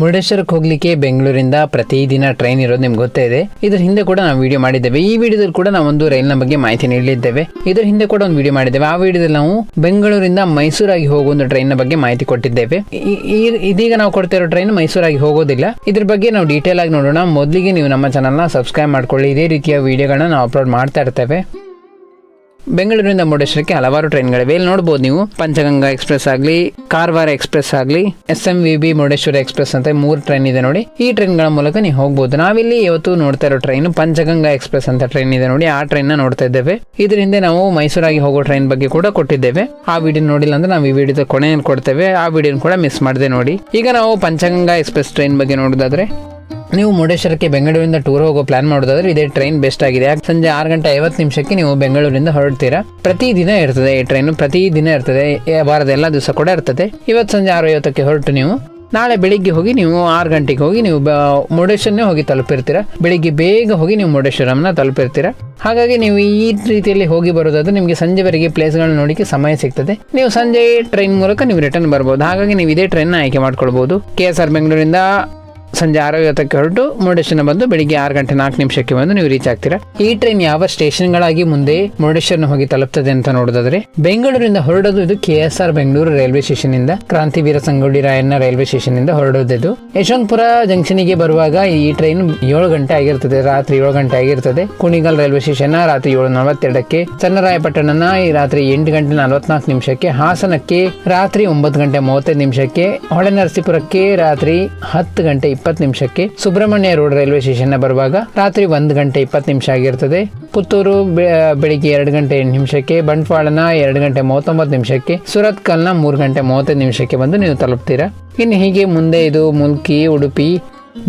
ಮುರುಡೇಶ್ವರಕ್ಕೆ ಹೋಗ್ಲಿಕ್ಕೆ ಬೆಂಗಳೂರಿಂದ ಪ್ರತಿದಿನ ಟ್ರೈನ್ ಇರೋದು ನಿಮ್ಗೆ ಗೊತ್ತೇ ಇದೆ. ಇದ್ರ ಹಿಂದೆ ಕೂಡ ನಾವು ವಿಡಿಯೋ ಮಾಡಿದ್ದೇವೆ. ಈ ವಿಡಿಯೋದಲ್ಲಿ ಕೂಡ ನಾವು ಒಂದು ರೈಲಿನ ಬಗ್ಗೆ ಮಾಹಿತಿ ನೀಡಲಿದ್ದೇವೆ. ಇದ್ರ ಹಿಂದೆ ಕೂಡ ಒಂದು ವಿಡಿಯೋ ಮಾಡಿದ್ದೇವೆ. ಆ ವಿಡಿಯೋದಲ್ಲಿ ನಾವು ಬೆಂಗಳೂರಿಂದ ಮೈಸೂರಾಗಿ ಹೋಗುವ ಒಂದು ಟ್ರೈನ್ ಬಗ್ಗೆ ಮಾಹಿತಿ ಕೊಟ್ಟಿದ್ದೇವೆ. ಇದೀಗ ನಾವು ಕೊಡ್ತಿರೋ ಟ್ರೈನ್ ಮೈಸೂರಾಗಿ ಹೋಗೋದಿಲ್ಲ. ಇದ್ರ ಬಗ್ಗೆ ನಾವು ಡೀಟೇಲ್ ಆಗಿ ನೋಡೋಣ. ಮೊದಲಿಗೆ ನೀವು ನಮ್ಮ ಚಾನಲ್ನ ಸಬ್ಸ್ಕ್ರೈಬ್ ಮಾಡ್ಕೊಳ್ಳಿ. ಇದೇ ರೀತಿಯ ವಿಡಿಯೋಗಳನ್ನ ನಾವು ಅಪ್ಲೋಡ್ ಮಾಡ್ತಾ ಇರ್ತೇವೆ. ಬೆಂಗಳೂರಿನಿಂದ ಮುರುಡೇಶ್ವರಕ್ಕೆ ಹಲವಾರು ಟ್ರೈನ್ಗಳಿವೆ. ಇಲ್ಲಿ ನೋಡ್ಬೋದು ನೀವು, ಪಂಚಗಂಗಾ ಎಕ್ಸ್ಪ್ರೆಸ್ ಆಗಲಿ, ಕಾರವಾರ ಎಕ್ಸ್ಪ್ರೆಸ್ ಆಗಲಿ S M V B Murudeshwar express ಅಂತ ಮೂರು ಟ್ರೈನ್ ಇದೆ ನೋಡಿ. ಈ ಟ್ರೈನ್ಗಳ ಮೂಲಕ ನೀವು ಹೋಗ್ಬೋದು. ನಾವಿಲ್ಲಿ ಇವತ್ತು ನೋಡ್ತಾ ಇರೋ ಟ್ರೈನ್ ಪಂಚಗಂಗಾ ಎಕ್ಸ್ಪ್ರೆಸ್ ಅಂತ ಟ್ರೈನ್ ಇದೆ ನೋಡಿ. ಆ ಟ್ರೈನ್ನ ನೋಡ್ತಾ ಇದ್ದೇವೆ. ಇದರಿಂದ ನಾವು ಮೈಸೂರಾಗಿ ಹೋಗೋ ಟ್ರೈನ್ ಬಗ್ಗೆ ಕೂಡ ಕೊಟ್ಟಿದ್ದೇವೆ. ಆ ವಿಡಿಯೋ ನೋಡಿಲ್ಲ ಅಂದ್ರೆ ನಾವು ಈ ವಿಡಿಯೋದ ಕೊನೆಯನ್ನು ಕೊಡ್ತೇವೆ. ಆ ವಿಡಿಯೋನ ಕೂಡ ಮಿಸ್ ಮಾಡಿದೆ ನೋಡಿ. ಈಗ ನಾವು ಪಂಚಗಂಗಾ ಎಕ್ಸ್ಪ್ರೆಸ್ ಟ್ರೈನ್ ಬಗ್ಗೆ ನೋಡೋದಾದ್ರೆ ನೀವು ಮುರುಡೇಶ್ವರಕ್ಕೆ ಬೆಂಗಳೂರಿಂದ ಟೂರ್ ಹೋಗೋ ಪ್ಲಾನ್ ಮಾಡೋದಾದ್ರೆ ಇದೇ ಟ್ರೈನ್ ಬೆಸ್ಟ್ ಆಗಿದೆ. ಯಾಕೆ ಸಂಜೆ ಆರು ಗಂಟೆ ಐವತ್ತು ನಿಮಿಷಕ್ಕೆ ನೀವು ಬೆಂಗಳೂರಿಂದ ಹೊರಡ್ತೀರಾ. ಪ್ರತಿದಿನ ಇರ್ತದೆ ಈ ಟ್ರೈನ್ ಪ್ರತಿದಿನ ಇರ್ತದೆ, ಈ ವಾರದ ಎಲ್ಲ ದಿವಸ ಕೂಡ ಇರ್ತದೆ. ಇವತ್ತು ಸಂಜೆ ಆರು ಐವತ್ತಕ್ಕೆ ಹೊರಟು ನೀವು, ನಾಳೆ ಬೆಳಿಗ್ಗೆ ಹೋಗಿ ನೀವು ಆರು ಗಂಟೆಗೆ ಹೋಗಿ ನೀವು ಮುರುಡೇಶ್ವರನೇ ಹೋಗಿ ತಲುಪಿರ್ತೀರಾ. ಬೆಳಿಗ್ಗೆ ಬೇಗ ಹೋಗಿ ನೀವು ಮುರುಡೇಶ್ವರಂನ ತಲುಪಿರ್ತೀರಾ. ಹಾಗಾಗಿ ನೀವು ಈ ರೀತಿಯಲ್ಲಿ ಹೋಗಿ ಬರೋದಾದ್ರೆ ನಿಮಗೆ ಸಂಜೆವರೆಗೆ ಪ್ಲೇಸ್ಗಳನ್ನ ನೋಡಿಕ್ಕೆ ಸಮಯ ಸಿಗ್ತದೆ. ನೀವು ಸಂಜೆ ಟ್ರೈನ್ ಮೂಲಕ ನೀವು ರಿಟರ್ನ್ ಬರ್ಬೋದು. ಹಾಗಾಗಿ ನೀವು ಇದೇ ಟ್ರೈನ್ ಆಯ್ಕೆ ಮಾಡ್ಕೊಳ್ಬೋದು. ಕೆ ಎಸ್ ಆರ್ ಬೆಂಗಳೂರಿಂದ ಸಂಜೆ ಆರು ಐವತ್ತಕ್ಕೆ ಹೊರಟು ಮುರುಡೇಶ್ವರ ಬಂದು ಬೆಳಿಗ್ಗೆ ಆರು ಗಂಟೆ ನಾಲ್ಕು ನಿಮಿಷಕ್ಕೆ ಬಂದು ನೀವು ರೀಚ್ ಆಗ್ತೀರಾ? ಈ ಟ್ರೈನ್ ಯಾವ ಸ್ಟೇಷನ್ಗಳಾಗಿ ಮುಂದೆ ಮುರುಡೇಶ್ವರನ ಹೋಗಿ ತಲುಪ್ತದೆ ಅಂತ ನೋಡೋದಾದ್ರೆ, ಬೆಂಗಳೂರಿಂದ ಹೊರಡೋದು ಇದು K S R Bengaluru railway station ಇಂದ ಕ್ರಾಂತಿವೀರ ಸಂಗೊಳ್ಳಿ ರಾಯಣ್ಣ ರೈಲ್ವೆ ಸ್ಟೇಷನ್ ಇಂದ ಹೊರಡೋದು ಇದು ಯಶವಂತಪುರ ಜಂಕ್ಷನ್ಗೆ ಬರುವಾಗ ಈ ಟ್ರೈನ್ ಏಳು ಗಂಟೆ ಆಗಿರ್ತದೆ, ರಾತ್ರಿ ಏಳು ಗಂಟೆ ಆಗಿರ್ತದೆ. ಕುಣಿಗಲ್ ರೈಲ್ವೆ ಸ್ಟೇಷನ್ ರಾತ್ರಿ ಏಳು ನಲವತ್ತೆರಡಕ್ಕೆ, ಚನ್ನರಾಯಪಟ್ಟಣನ ಈ ರಾತ್ರಿ ಎಂಟು ಗಂಟೆ ನಲವತ್ನಾಲ್ಕು ನಿಮಿಷಕ್ಕೆ, ಹಾಸನಕ್ಕೆ ರಾತ್ರಿ ಒಂಬತ್ತು ಗಂಟೆ ಮೂವತ್ತೈದು ನಿಮಿಷಕ್ಕೆ, ಹೊಳೆನರಸೀಪುರಕ್ಕೆ ರಾತ್ರಿ ಹತ್ತು ಗಂಟೆ ಇಪ್ಪತ್ತು ನಿಮಿಷಕ್ಕೆ ಸುಬ್ರಹ್ಮಣ್ಯ ರೋಡ್ ರೈಲ್ವೆ ಸ್ಟೇಷನ್ ಬರುವಾಗ ರಾತ್ರಿ ಒಂದು ಗಂಟೆ ಇಪ್ಪತ್ತು ನಿಮಿಷ ಆಗಿರ್ತದೆ. ಪುತ್ತೂರು ಬೆಳಿಗ್ಗೆ ಎರಡು ಗಂಟೆ ಎಂಟು ನಿಮಿಷಕ್ಕೆ, ಬಂಟ್ವಾಳನ ಎರಡು ಗಂಟೆ ಮೂವತ್ತೊಂಬತ್ತು ನಿಮಿಷಕ್ಕೆ ಸುರತ್ಕಲ್ನ ಮೂರು ಗಂಟೆ ಮೂವತ್ತೈದು ನಿಮಿಷಕ್ಕೆ ಬಂದು ನೀವು ತಲುಪ್ತೀರಾ. ಇನ್ನು ಹೀಗೆ ಮುಂದೆ ಇದು ಮುಲ್ಕಿ, ಉಡುಪಿ,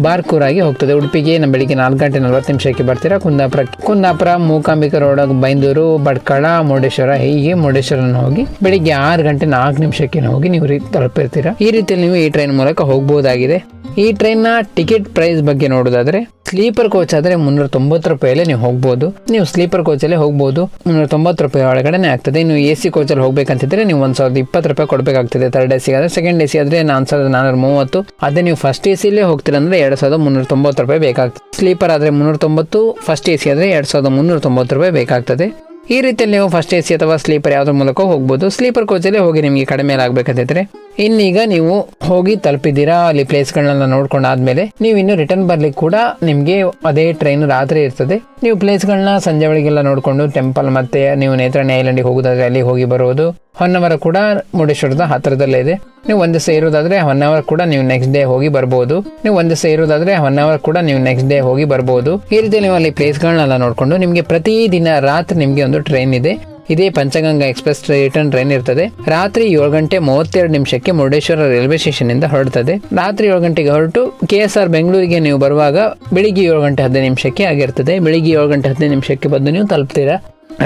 ಬಾರ್ಕೂರಾಗಿ ಹೋಗ್ತದೆ. ಉಡುಪಿಗೆ ನಮ್ಮ ಬೆಳಿಗ್ಗೆ ನಾಲ್ಕು ಗಂಟೆ ನಲವತ್ತು ನಿಮಿಷಕ್ಕೆ ಬರ್ತೀರಾ. ಕುಂದಾಪುರ ಕುಂದಾಪುರ, ಮೂಕಾಂಬಿಕಾ ರೋಡ್, ಬೈಂದೂರು ಬಡ್ಕಳ ಮುರುಡೇಶ್ವರ, ಹೀಗೆ ಮುರುಡೇಶ್ವರನ ಹೋಗಿ ಬೆಳಿಗ್ಗೆ ಆರು ಗಂಟೆ ನಾಲ್ಕು ನಿಮಿಷಕ್ಕೆ ಹೋಗಿ ನೀವು ತಲುಪಿರ್ತೀರಾ. ಈ ರೀತಿಯಲ್ಲಿ ನೀವು ಈ ಟ್ರೈನ್ ಮೂಲಕ ಹೋಗ್ಬೋದಾಗಿದೆ. ಈ ಟ್ರೈನ್ನ ಟಿಕೆಟ್ ಪ್ರೈಸ್ ಬಗ್ಗೆ ನೋಡೋದಾದ್ರೆ ಸ್ಲೀಪರ್ ಕೋಚ್ ಆದ್ರೆ ಮುನ್ನೂರ ತೊಂಬತ್ತು ರೂಪಾಯಲ್ಲೇ ನೀವು ಹೋಗ್ಬೋದು. ನೀವು ಸ್ಲೀಪರ್ ಕೋಚಲ್ಲೇ ಹೋಗ್ಬೋದು. ಮುನ್ನೂರ ತೊಂಬತ್ತು ರೂಪಾಯಿ ಒಳಗಡೆನೆ ಆಗ್ತದೆ. ನೀವು ಎ ಸಿ ಕೋಚಲ್ಲಿ ಹೋಗ್ಬೇಕಂತಿದ್ರೆ ನೀವು ಒಂದು ಸಾವಿರದ ಇಪ್ಪತ್ತು ರೂಪಾಯಿ ಕೊಡಬೇಕಾಗ್ತದೆ. ತರ್ಡ್ ಎ ಸಿ ಆದರೆ ಸೆಕೆಂಡ್ ಎ ಸಿ ಆದರೆ ನಾಲ್ಕು ಸಾವಿರದ ನಾನ್ನೂರ ಮೂವತ್ತು. ಅದೇ ನೀವು ಫಸ್ಟ್ ಎ ಸಿಲೇ ಹೋಗ್ತೀರ ಅಂದ್ರೆ ಎರಡು ಸಾವಿರದ ಮುನ್ನೂರ ತೊಂಬತ್ತು ರೂಪಾಯಿ ಬೇಕಾಗ್ತದೆ. ಸ್ಲೀಪರ್ ಆದರೆ ಮುನ್ನೂರ ತೊಂಬತ್ತು ಫಸ್ಟ್ ಎ ಸಿ ಆದರೆ ಎರಡು ಸಾವಿರದ ಮುನ್ನೂರ ತೊಂಬತ್ತು ರೂಪಾಯಿ ಬೇಕಾಗ್ತದೆ. ಈ ರೀತಿಯಲ್ಲಿ ನೀವು ಫಸ್ಟ್ ಎ ಸಿ ಅಥವಾ ಸ್ಲೀಪರ್ ಯಾವುದ್ರ ಮೂಲಕ ಹೋಗ್ಬೋದು. ಸ್ಲೀಪರ್ ಕೋಚಲ್ಲೇ ಹೋಗಿ ನಿಮಗೆ ಕಡಿಮೆ ಆಗಬೇಕಂತಿದ್ರೆ ಇನ್ನೀಗ ನೀವು ಹೋಗಿ ತಲುಪಿದ್ದೀರಾ? ಅಲ್ಲಿ ಪ್ಲೇಸ್ಗಳನ್ನೆಲ್ಲ ನೋಡ್ಕೊಂಡಾದ್ಮೇಲೆ ನೀವು ಇನ್ನು ರಿಟರ್ನ್ ಬರ್ಲಿಕ್ಕೆ ಕೂಡ ನಿಮಗೆ ಅದೇ ಟ್ರೈನ್ ರಾತ್ರಿ ಇರ್ತದೆ. ನೀವು ಪ್ಲೇಸ್ಗಳನ್ನ ಸಂಜೆ ಒಳಗೆಲ್ಲ ನೋಡಿಕೊಂಡು ಟೆಂಪಲ್ ಮತ್ತೆ ನೀವು ನೇತ್ರಾಣಿ ಐಲ್ಯಾಂಡಿಗೆ ಹೋಗೋದಾದ್ರೆ ಅಲ್ಲಿ ಹೋಗಿ ಬರುವುದು ಹೊನ್ನವರ ಕೂಡ ಮುರುಡೇಶ್ವರದ ಹತ್ತಿರದಲ್ಲೇ ಇದೆ. ನೀವು ಒಂದು ಇರೋದಾದ್ರೆ ಹೊನ್ನವರ್ ಕೂಡ ನೀವು ನೆಕ್ಸ್ಟ್ ಡೇ ಹೋಗಿ ಬರ್ಬೋದು. ನೀವು ಒಂದು ಇರೋದಾದ್ರೆ ಹೊನ್ನವರ್ ಕೂಡ ನೀವು ನೆಕ್ಸ್ಟ್ ಡೇ ಹೋಗಿ ಬರ್ಬೋದು. ಈ ರೀತಿ ನೀವು ಅಲ್ಲಿ ಪ್ಲೇಸ್ಗಳನ್ನೆಲ್ಲ ನೋಡಿಕೊಂಡು ನಿಮಗೆ ಪ್ರತಿದಿನ ರಾತ್ರಿ ನಿಮಗೆ ಒಂದು ಟ್ರೈನ್ ಇದೆ. ಇದೇ ಪಂಚಗಂಗಾ ಎಕ್ಸ್ಪ್ರೆಸ್ ರಿಟರ್ನ್ ಟ್ರೈನ್ ಇರ್ತದೆ. ರಾತ್ರಿ ಏಳು ಗಂಟೆ ಮೂವತ್ತೆರಡು ನಿಮಿಷಕ್ಕೆ ಮುರುಡೇಶ್ವರ ರೈಲ್ವೆ ಸ್ಟೇಷನ್ ಇಂದ ಹೊರಡ್ತದೆ. ರಾತ್ರಿ ಏಳು ಗಂಟೆಗೆ ಹೊರಟು ಕೆ ಎಸ್ ಆರ್ ಬೆಂಗಳೂರಿಗೆ ನೀವು ಬರುವಾಗ ಬೆಳಿಗ್ಗೆ ಏಳು ಗಂಟೆ ಹದಿನೈದು ನಿಮಿಷಕ್ಕೆ ಆಗಿರ್ತದೆ. ಬೆಳಿಗ್ಗೆ ಏಳು ಗಂಟೆ ಹದಿನೈದು ನಿಮಿಷಕ್ಕೆ ಬಂದು ನೀವು ತಲುಪ್ತೀರಾ?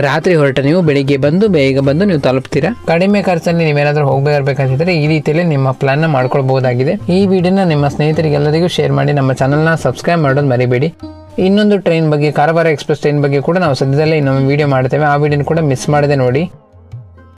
ರಾತ್ರಿ ಹೊರಟ ನೀವು ಬೆಳಿಗ್ಗೆ ಬಂದು, ಬೇಗ ಬಂದು ನೀವು ತಲುಪ್ತೀರಾ? ಕಡಿಮೆ ಖರ್ಚಲ್ಲಿ ನೀವೇನಾದರೂ ಹೋಗ್ಬೇಕಂತಿದ್ರೆ ಈ ರೀತಿಯಲ್ಲಿ ನಿಮ್ಮ ಪ್ಲಾನ್ನ ಮಾಡ್ಕೊಳ್ಬಹುದಾಗಿದೆ. ಈ ವಿಡಿಯೋನ ನಿಮ್ಮ ಸ್ನೇಹಿತರಿಗೆಲ್ಲರಿಗೂ ಶೇರ್ ಮಾಡಿ ನಮ್ಮ ಚಾನಲ್ನ ಸಬ್ಸ್ಕ್ರೈಬ್ ಮಾಡೋದು ಮರಿಬೇಡಿ. ಇನ್ನೊಂದು ಟ್ರೈನ್ ಬಗ್ಗೆ ಕಾರವಾರ ಎಕ್ಸ್ಪ್ರೆಸ್ ಟ್ರೈನ್ ಬಗ್ಗೆ ಕೂಡ ನಾವು ಸದ್ಯದಲ್ಲೇ ಇನ್ನೊಂದು ವಿಡಿಯೋ ಮಾಡ್ತೇವೆ. ಆ ವಿಡಿಯೋನ ಕೂಡ ಮಿಸ್ ಮಾಡದೆ ನೋಡಿ.